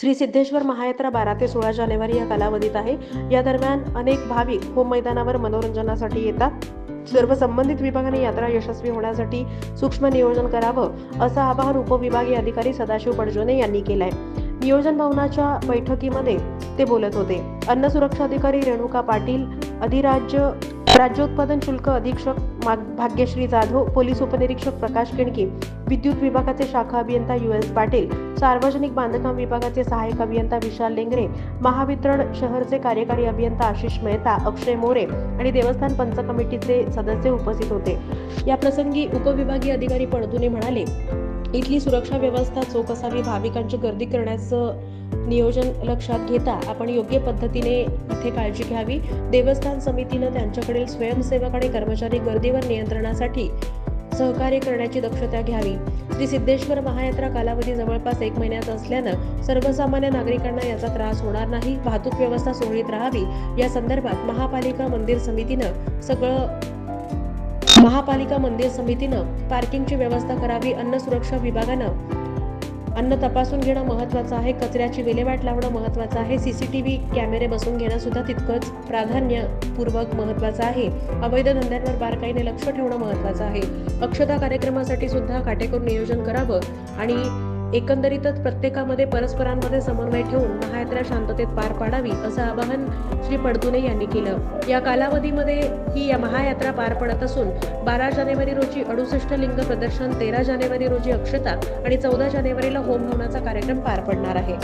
श्री सिद्धेश्वर महायात्रा बारा ते सोळा जानेवारी या कालावधीत आहे. या दरम्यान अनेक भाविक होम मैदानावर मनोरंजनासाठी येतात. सर्व संबंधित विभागाने यात्रा यशस्वी होण्यासाठी सूक्ष्म नियोजन करावं असं आवाहन उपविभागीय अधिकारी सदाशिव पडजोने यांनी केलंय. नियोजन भवनाच्या बैठकीमध्ये ते बोलत होते. अन्न सुरक्षा अधिकारी रेणुका पाटील अधिराज्य राज्योत्पादन शुल्क अधीक्षक माग- भाग्यश्री जाधव पोलीस उपनिरीक्षक प्रकाश केणकी विद्युत विभागाचे शाखा अभियंता यू एस पाटील सार्वजनिक बांधकाम विभागाचे सहाय्यक अभियंता विशाल लेंगरे महावितरण शहरचे कार्यकारी अभियंता आशिष मेहता अक्षय मोरे आणि देवस्थान पंच कमिटीचे सदस्य उपस्थित होते. या प्रसंगी उपविभागीय अधिकारी पडदुने म्हणाले इथली सुरक्षा व्यवस्था चोख असावी भाविकांची गर्दी करण्याचं नियोजन लक्षात घेता आपण योग्य पद्धतीने इथे काळजी घ्यावी. देवस्थान समितीनं त्यांच्याकडील स्वयंसेवक आणि कर्मचारी गर्दीवर नियंत्रणासाठी सहकार्य करण्याची दक्षता घ्यावी. श्री सिद्धेश्वर महायात्रा कालावधी जवळपास एक महिन्यात असल्यानं सर्वसामान्य नागरिकांना याचा त्रास होणार नाही. वाहतूक व्यवस्था सुरळीत राहावी. या संदर्भात महापालिका मंदिर समितीनं सगळं महापालिका मंदिर समितीनं पार्किंगची व्यवस्था करावी. अन्न सुरक्षा विभागानं अन्न तपासून घेणं महत्त्वाचं आहे. कचऱ्याची विल्हेवाट लावणं महत्त्वाचं आहे. सी सी टी व्ही कॅमेरे बसून घेणं सुद्धा तितकंच प्राधान्यपूर्वक महत्त्वाचं आहे. अवैध धंद्यांवर बारकाईने लक्ष ठेवणं महत्त्वाचं आहे. अक्षता कार्यक्रमासाठी सुद्धा काटेकोर नियोजन करावं आणि एकंदरीतच प्रत्येकामध्ये परस्परांमध्ये समन्वय ठेवून महायात्रा शांततेत पार पाडावी असं आवाहन श्री पडतुने यांनी केलं. या कालावधीमध्ये ही या महायात्रा पार पडत असून बारा जानेवारी रोजी अडुसष्ट लिंग प्रदर्शन तेरा जानेवारी रोजी अक्षता आणि चौदा जानेवारीला होम होण्याचा कार्यक्रम पार पडणार आहे.